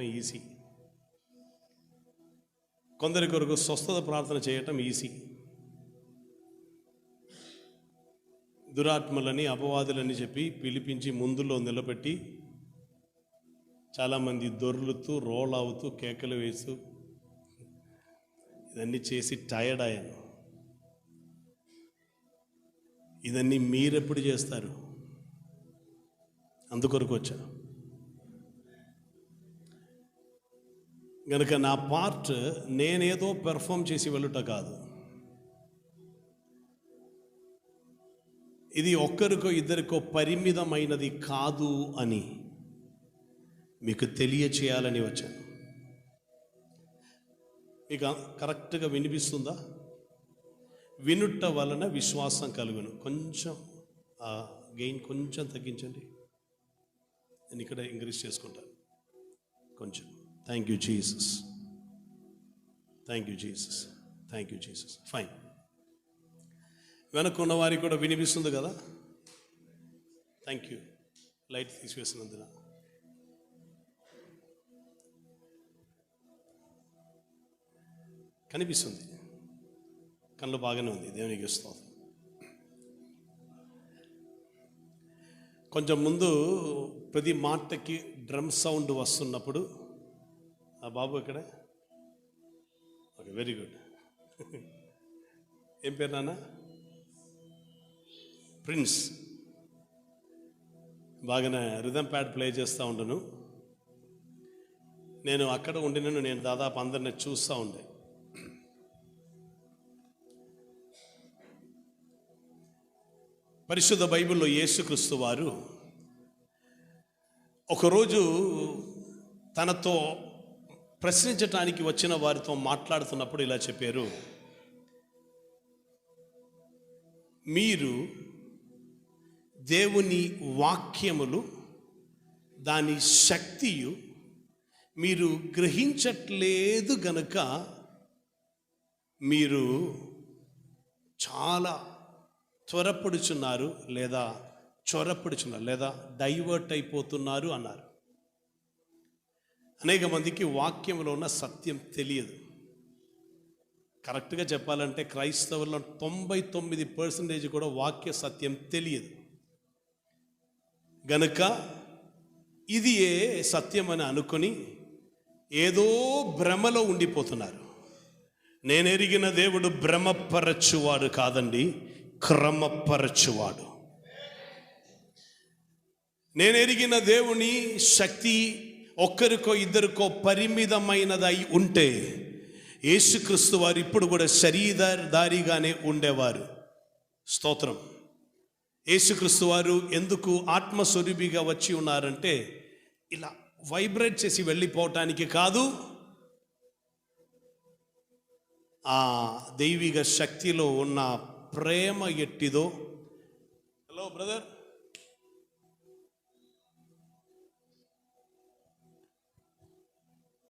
Easy. కొందరి కొరకు స్వస్థత ప్రార్థన చేయటం ఈజీ. దురాత్మలని అపవాదులని చెప్పి పిలిపించి ముందులో నిలబెట్టి చాలామంది దొర్లుతూ రోల్ అవుతూ కేకలు వేస్తూ ఇదన్నీ చేసి టయర్డ్ అయ్యాను ఇదన్నీ మీరెప్పుడు చేస్తారు? అందుకొరకు వచ్చాను కనుక నా పార్ట్ నేనేదో పెర్ఫామ్ చేసి వెళ్ళుట కాదు. ఇది ఒక్కరికో ఇద్దరికో పరిమితమైనది కాదు అని మీకు తెలియచేయాలని వచ్చాను. మీకు కరెక్ట్గా వినిపిస్తుందా? వినుట వలన విశ్వాసం కలుగును. కొంచెం ఆ గెయిన్ కొంచెం తగ్గించండి. నేను ఇక్కడ ఇంక్రీజ్ చేసుకుంటాను. కొంచెం. Thank you Jesus thank you Jesus thank you Jesus fine వెనక్కున్న వారికి కూడా వినిపిస్తుంది కదా? థ్యాంక్ యూ లైట్ తీసివేసినందున. కనిపిస్తుంది. కళ్ళు బాగానే ఉంది. దేవునికి ఇస్తుంది కొంచెం ముందు ప్రతి మాటకి డ్రమ్ సౌండ్ వస్తున్నప్పుడు ఆ బాబు ఎక్కడ? ఓకే వెరీ గుడ్ ఏం పేరు నాన్న? ప్రిన్స్ బాగానే రిథమ్ ప్యాడ్ ప్లే చేస్తూ ఉండను. నేను అక్కడ ఉండినను నేను దాదాపు అందరిని చూస్తూ ఉండే. పరిశుద్ధ బైబిల్లో యేసుక్రీస్తు వారు ఒకరోజు తనతో ప్రశ్నించటానికి వచ్చిన వారితో మాట్లాడుతున్నప్పుడు ఇలా చెప్పారు. మీరు దేవుని వాక్యములు దాని శక్తియు మీరు గ్రహించట్లేదు గనుక మీరు చాలా త్వరపడుచున్నారు లేదా చొరపడుచున్నారు లేదా డైవర్ట్ అయిపోతున్నారు అన్నారు. అనేక మందికి వాక్యంలో ఉన్న సత్యం తెలియదు. కరెక్ట్గా చెప్పాలంటే క్రైస్తవుల్లో తొంభై తొమ్మిది పర్సెంటేజ్ కూడా వాక్య సత్యం తెలియదు. గనుక ఇది ఏ సత్యం అని అనుకొని ఏదో భ్రమలో ఉండిపోతున్నారు. నేను ఎరిగిన దేవుడు భ్రమపరచువాడు కాదండి క్రమపరచువాడు. నేను ఎరిగిన దేవుని శక్తి ఒక్కరికో ఇద్దరికో పరిమితమైనదై ఉంటే యేసుక్రీస్తు వారు ఇప్పుడు కూడా శరీరధారిగానే ఉండేవారు. స్తోత్రం. యేసుక్రీస్తు వారు ఎందుకు ఆత్మస్వరూపిగా వచ్చి ఉన్నారంటే ఇలా వైబ్రేట్ చేసి వెళ్ళిపోవటానికి కాదు ఆ దైవిక శక్తిలో ఉన్న ప్రేమ ఎట్టిదో. Hello brother.